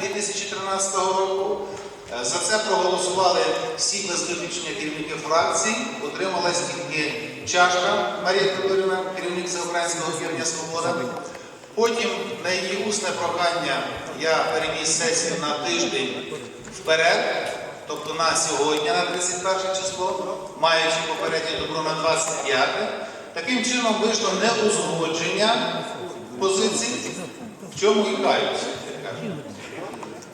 2013 року. Е, За це проголосували всі без керівники фракцій. Утрималась тільки Чашка Марія Григорівна, керівник Всеукраїнського об'єднання Свобода. Потім на її усне прохання я переніс сесію на тиждень вперед, тобто на сьогодні, на 31 число, маючи попереднє добро на 25. Таким чином вийшло неузгодження позицій, в чому і каються.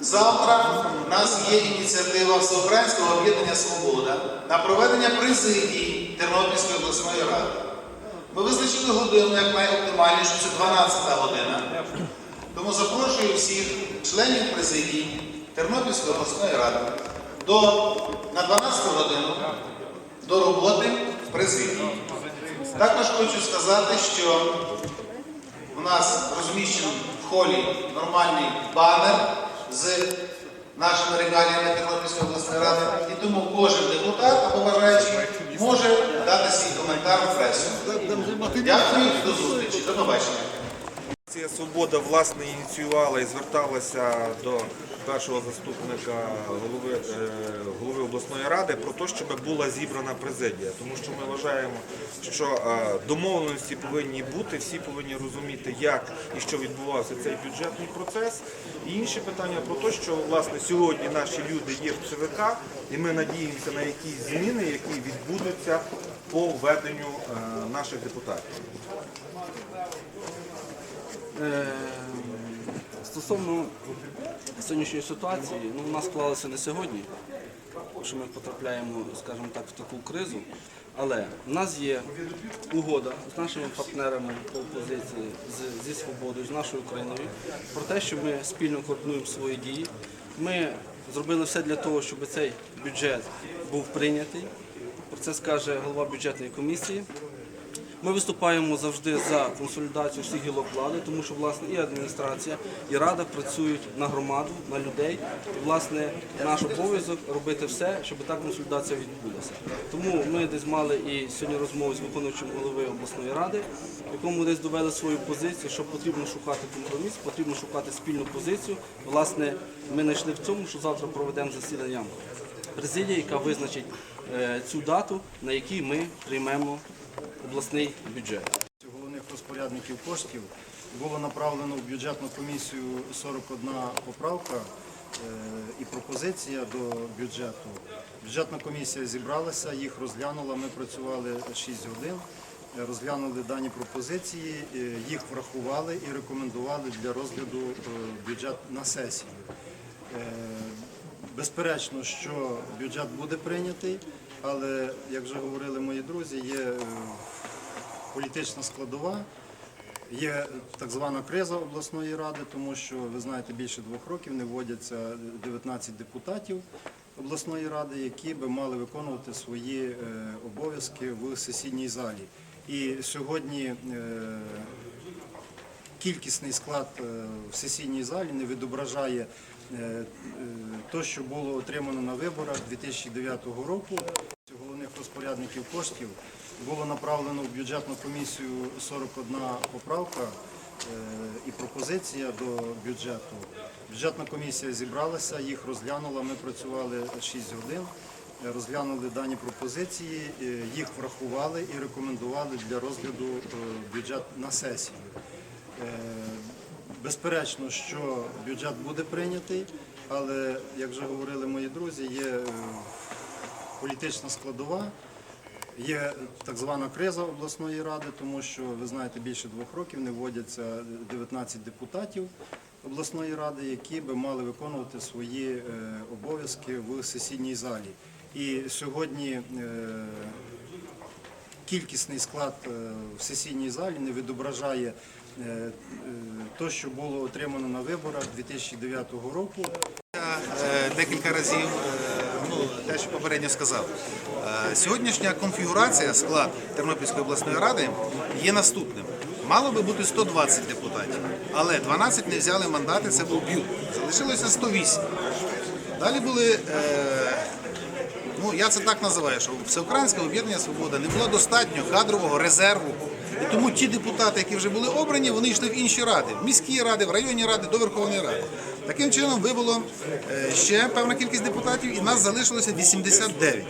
Завтра у нас є ініціатива Всеукраїнського об'єднання Свобода на проведення президії Тернопільської обласної ради. Ми визначили годину як найоптимальнішу, це 12 година. Тому запрошую всіх членів президії Тернопільської обласної ради до, на 12 годину до роботи в президії. Також хочу сказати, що у нас розміщений в холі нормальний банер з нашими регаліями Тернопільської обласної ради, і тому кожен депутат або бажаючий може дати свій коментар в пресу. Дякую і до зустрічі. До побачення. Акція Свобода власне ініціювала і зверталася до першого заступника голови, е, голови обласної ради про те, щоб була зібрана президія. Тому що ми вважаємо, що е, домовленості повинні бути, всі повинні розуміти, як і що відбувався цей бюджетний процес. І інші питання про те, що власне сьогодні наші люди є в ЦВК, і ми надіємося на якісь зміни, які відбудуться по введенню е, наших депутатів. Е, Стосовно сьогоднішньої ситуації, ну, у нас склалося не сьогодні, що ми потрапляємо, скажімо так, в таку кризу. Але в нас є угода з нашими партнерами по опозиції, з, зі свободою, з нашою Україною, про те, що ми спільно координуємо свої дії. Ми зробили все для того, щоб цей бюджет був прийнятий. Про це скаже голова бюджетної комісії. Ми виступаємо завжди за консолідацію всіх гілок влади, тому що власне і адміністрація, і рада працюють на громаду, на людей. І власне наш обов'язок робити все, щоб та консолідація відбулася. Тому ми десь мали і сьогодні розмову з виконуючим голови обласної ради, якому десь довели свою позицію, що потрібно шукати компроміс, потрібно шукати спільну позицію. Власне, ми знайшли в цьому, що завтра проведемо засідання президії, яка визначить е, цю дату, на якій ми приймемо обласний бюджет. головних розпорядників коштів було направлено в бюджетну комісію 41 поправка е, і пропозиція до бюджету. Бюджетна комісія зібралася, їх розглянула. Ми працювали 6 годин, е, розглянули дані пропозиції, е, їх врахували і рекомендували для розгляду бюджет на сесію. Безперечно, що бюджет буде прийнятий, але, як вже говорили мої друзі, є політична складова. Є так звана криза обласної ради, тому що ви знаєте, більше двох років не вводяться 19 депутатів обласної ради, які би мали виконувати свої е, обов'язки в сесійній залі. І сьогодні е, кількісний склад е, в сесійній залі не відображає те, що було отримано на виборах 2009 року. Головних розпорядників коштів було направлено в бюджетну комісію 41 поправка е, і пропозиція до бюджету. Бюджетна комісія зібралася, їх розглянула. Ми працювали 6 годин, розглянули дані пропозиції, е, їх врахували і рекомендували для розгляду е, бюджет на сесію. Безперечно, що бюджет буде прийнятий, але, як вже говорили мої друзі, є політична складова, є так звана криза обласної ради, тому що ви знаєте, більше двох років не вводяться 19 депутатів обласної ради, які би мали виконувати свої е, обов'язки в сесійній залі. І сьогодні е, кількісний склад е, в сесійній залі не відображає те, що було отримано на виборах 2009 року. Декілька разів ну, те, що попередньо сказав. Е, Сьогоднішня конфігурація, склад Тернопільської обласної ради є наступним. Мало би бути 120 депутатів, але 12 не взяли мандати, це був б'ют. Залишилося 108. Далі були, е, ну я це так називаю, що Всеукраїнське об'єднання Свобода не було достатньо кадрового резерву І тому ті депутати, які вже були обрані, вони йшли в інші ради, в міські ради, в районні ради, до Верховної Ради. Таким чином вибуло е, ще певна кількість депутатів, і нас залишилося 89.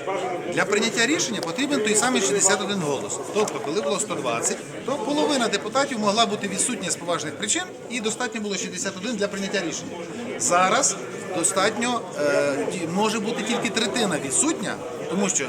Для прийняття рішення потрібен той самий 61 голос. Тобто, коли було 120, то половина депутатів могла бути відсутня з поважних причин, і достатньо було 61 для прийняття рішення. Зараз достатньо е, може бути тільки третина відсутня, тому що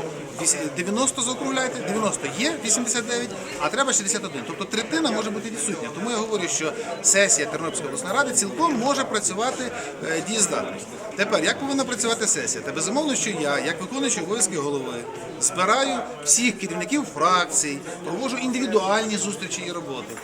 90 заокругляйте, 90 є, 89, а треба 61. Тобто третина може бути відсутня. Тому я говорю, що сесія Тернопільської обласної ради цілком може працювати е, дієздатно. Тепер, як повинна працювати сесія? Та безумовно, що я, як виконуючий обов'язки голови, збираю всіх керівників фракцій, проводжу індивідуальні зустрічі і роботи.